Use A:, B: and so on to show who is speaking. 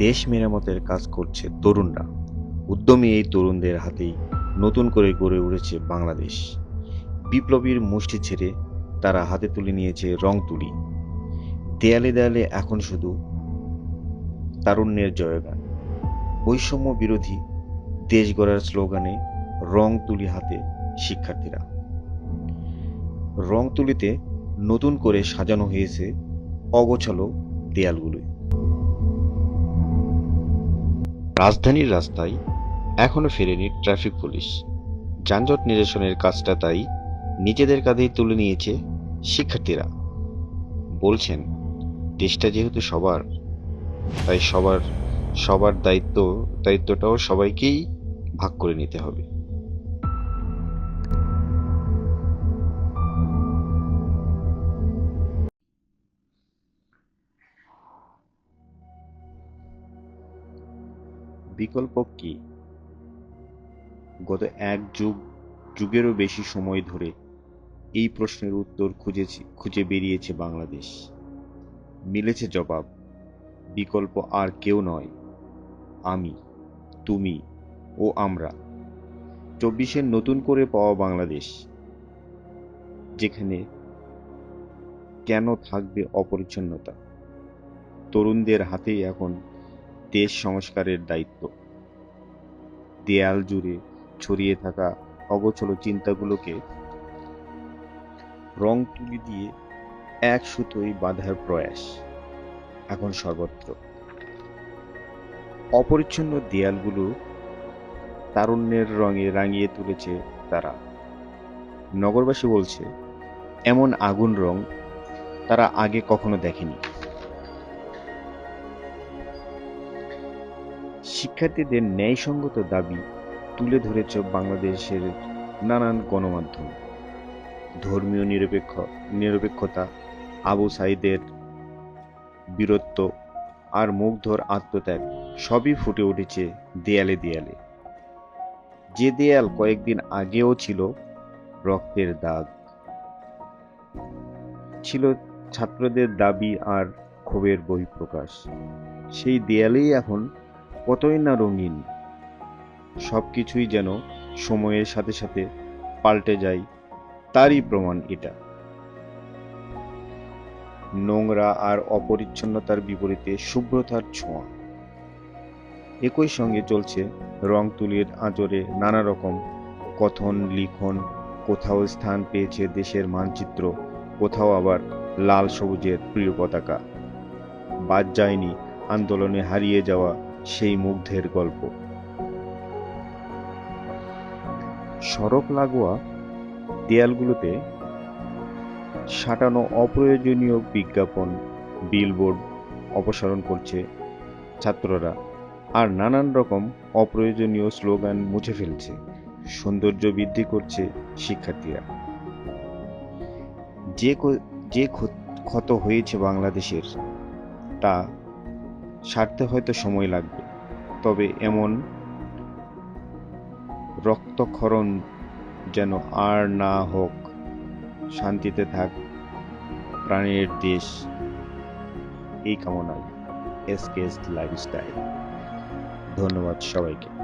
A: দেশ মেরামতের কাজ করছে তরুণরা। উদ্যমী এই তরুণদের হাতেই নতুন করে গড়ে উঠেছে বাংলাদেশ। বিপ্লবীর মুষ্টি ছেড়ে তারা হাতে তুলে নিয়েছে রং তুলি। দেয়ালে দেয়ালে এখন শুধু তারুণ্যের জয়গান। বৈষম্য বিরোধী দেশ গড়ার স্লোগানে রং তুলি হাতে শিক্ষার্থীরা। রং তুলিতে নতুন করে সাজানো হয়েছে অগোছালো দেয়ালগুলোই রাজধানীর রাস্তায় এখনও ফেরেনি ট্রাফিক পুলিশ। যানজট নিরসনের কাজটা তাই নিজেদের কাঁধেই তুলে নিয়েছে শিক্ষার্থীরা। বলছেন, দেশটা যেহেতু সবার, তাই সবার সবার দায়িত্ব, দায়িত্বটাও সবাইকেই ভাগ করে নিতে হবে। বিকল্প কি? গত এক যুগ, যুগেরও বেশি সময় ধরে এই প্রশ্নের উত্তর খুঁজেছি, খুঁজে বেরিয়েছে বাংলাদেশ। মিলেছে জবাব, বিকল্প আর কেউ নয়, আমি, তুমি ও আমরা। চব্বিশের নতুন করে পাওয়া বাংলাদেশ, যেখানে কেন থাকবে অপরিচ্ছন্নতা? তরুণদের হাতেই এখন দেশ সংস্কারের দায়িত্ব। দেয়াল জুড়ে ছড়িয়ে থাকা অগোছলো চিন্তাগুলোকে রং তুলি দিয়ে এক সুতোই বাঁধার প্রয়াস। এখন সর্বত্র। অপরিচ্ছন্ন দেয়ালগুলো তারুণ্যের রঙে রাঙিয়ে তুলেছে তারা। নগরবাসী বলছে, এমন আগুন রং তারা আগে কখনো দেখেনি। শিক্ষার্থীদের ন্যায়সঙ্গত দাবি তুলে ধরেছ বাংলাদেশের নানান গণমাধ্যম। ধর্মীয় নিরপেক্ষ, নিরপেক্ষতা, আবু সাইদের বীরত্ব আর মুগ্ধর আত্মত্যাগ সবই ফুটে উঠেছে দেয়ালে দেয়ালে। যে দেয়াল কয়েকদিন আগেও ছিল রক্তের দাগ। ছিল ছাত্রদের দাবি আর ক্ষোভের বহিঃপ্রকাশ। সেই দেয়ালেই এখন কতই না রঙিন সব কিছুই যেন সময়ের সাথে সাথে পাল্টে যায়, তারই প্রমাণ এটা। নোংরা আর অপরিচ্ছন্নতার বিপরীতে শুভ্রতার ছোঁয়া। একই সঙ্গে চলছে রং তুলির আঁচড়ে নানা রকম কথন, লিখন, কোথাও স্থান পেয়েছে দেশের মানচিত্র, কোথাও আবার লাল সবুজের প্রিয় পতাকা। বাদ যায়নি আন্দোলনে হারিয়ে যাওয়া সেই মুগ্ধের গল্প। সড়ক লাগোয়া দেয়ালগুলোতে সাঁটানো অপ্রয়োজনীয় বিজ্ঞাপন, বিলবোর্ড অপসারণ করছে ছাত্ররা আর নানান রকম অপ্রয়োজনীয় স্লোগান মুছে ফেলছে, সৌন্দর্য বৃদ্ধি করছে শিক্ষার্থীরা। যে যে ক্ষ- ক্ষত হয়েছে বাংলাদেশের, তা সারতে হয়তো সময় লাগবে। তবে এমন রক্তক্ষরণ যেন আর না হোক, শান্তিতে থাক প্রাণের দেশ। এই কামনায় এসকেএস লাইফস্টাইল ধন্যবাদ সবাইকে।